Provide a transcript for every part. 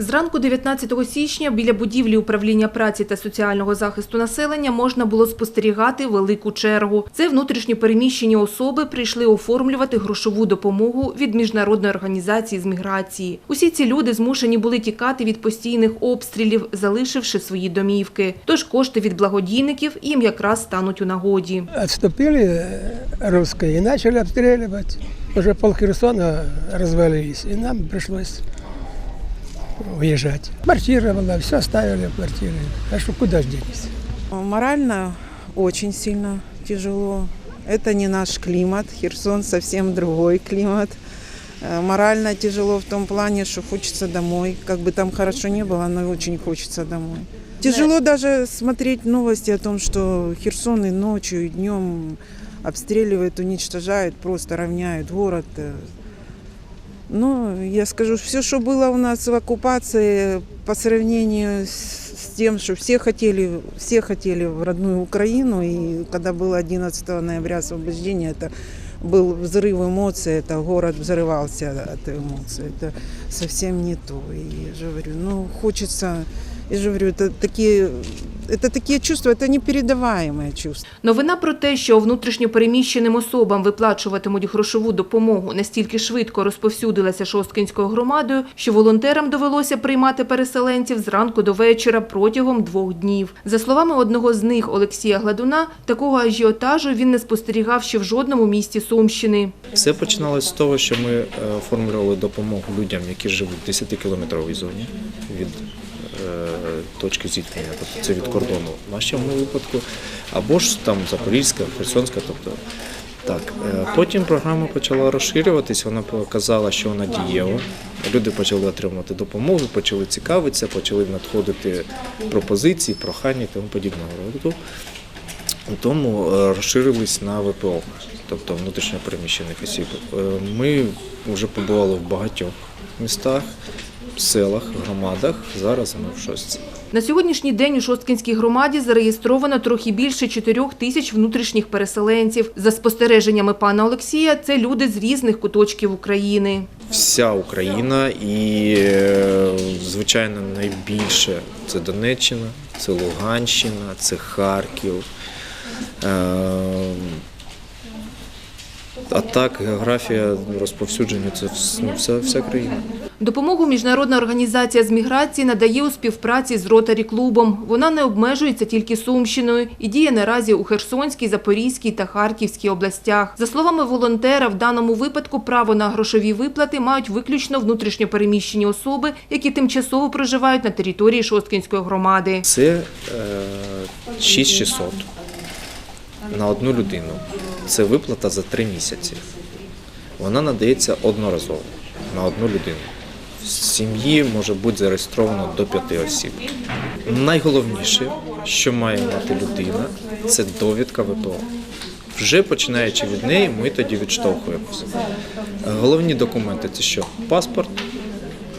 Зранку 19 січня біля будівлі управління праці та соціального захисту населення можна було спостерігати велику чергу. Це внутрішньо переміщені особи прийшли оформлювати грошову допомогу від міжнародної організації з міграції. Усі ці люди змушені були тікати від постійних обстрілів, залишивши свої домівки. Тож кошти від благодійників їм якраз стануть у нагоді. Отступили э, русские и начали обстреливать. Уже пол Херсона развалились, и нам пришлось уезжать. Квартира была, все оставили в квартире. А что, куда ж денешься? Морально очень сильно тяжело. Это не наш климат. Херсон совсем другой климат. Э, Морально тяжело в том плане, что хочется домой. Как бы там хорошо не было, но очень хочется домой. Тяжело даже смотреть новости о том, что Херсон и ночью, и днем обстреливают, уничтожают, просто равняют город. Э, Ну, я скажу, все, что было у нас в оккупации по сравнению с, с тем, что все хотели, все хотели в родную Украину, и когда было 11 ноября освобождение, это был взрыв эмоций, это город взрывался от эмоций, это совсем не то. И я же говорю, ну, хочется, я же говорю, это такие, это такие чувства, это непередаваемые чувства. Новина про те, що внутрішньо переміщеним особам виплачуватимуть грошову допомогу, настільки швидко розповсюдилася Шосткинською громадою, що волонтерам довелося приймати переселенців зранку до вечора протягом двох днів. За словами одного з них, Олексія Гладуна, такого ажіотажу він не спостерігав ще в жодному місті Сумщини. Все починалося з того, що ми е, оформлювали допомогу людям, які живуть в 10-кілометровій зоні від е, точки зіткнення, тобто це від кордону в нашому випадку, або ж там Запорізька, Херсонська, тобто так. Е, Потім програма почала розширюватись, вона показала, що вона дієва. Люди почали отримувати допомогу, почали цікавитися, почали надходити пропозиції, прохання і тому подібного роду. Тому е, розширились на ВПО, тобто внутрішньо переміщених осіб. Е, Ми вже побували в багатьох містах, селах, громадах. Зараз ми в шостці. На сьогоднішній день у Шосткинській громаді зареєстровано трохи більше 4 тисяч внутрішніх переселенців. За спостереженнями пана Олексія, це люди з різних куточків України. Вся Україна і, е, звичайно, найбільше це Донеччина, це Луганщина, це Харків. А так, географія розповсюдження це ну, вся, вся країна. Допомогу Міжнародна організація з міграції надає у співпраці з Ротарі клубом. Вона не обмежується тільки Сумщиною і діє наразі у Херсонській, Запорізькій та Харківській областях. За словами волонтера, в даному випадку право на грошові виплати мають виключно внутрішньо переміщені особи, які тимчасово проживають на території Шосткинської громади. Це е, 6600 на одну людину. Це виплата за три місяці. Вона надається одноразово на одну людину. В сім'ї може бути зареєстровано до п'яти осіб. Найголовніше, що має мати людина, це довідка ВПО. Вже починаючи від неї, ми тоді відштовхуємося. Головні документи це що? Паспорт,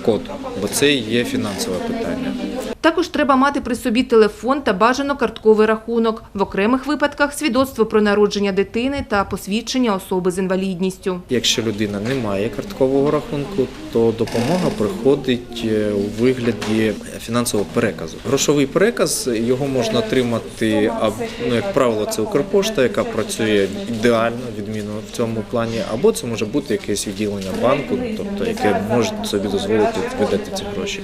код, бо це є фінансове питання. Також треба мати при собі телефон та бажано картковий рахунок. В окремих випадках свідоцтво про народження дитини та посвідчення особи з інвалідністю. Якщо людина не має карткового рахунку, то допомога приходить е, у вигляді фінансового переказу. Грошовий переказ його можна отримати, ну, як правило, це Укрпошта, яка працює ідеально, відмінно в цьому плані, або це може бути якесь відділення банку, тобто яке може собі дозволити видати ці гроші.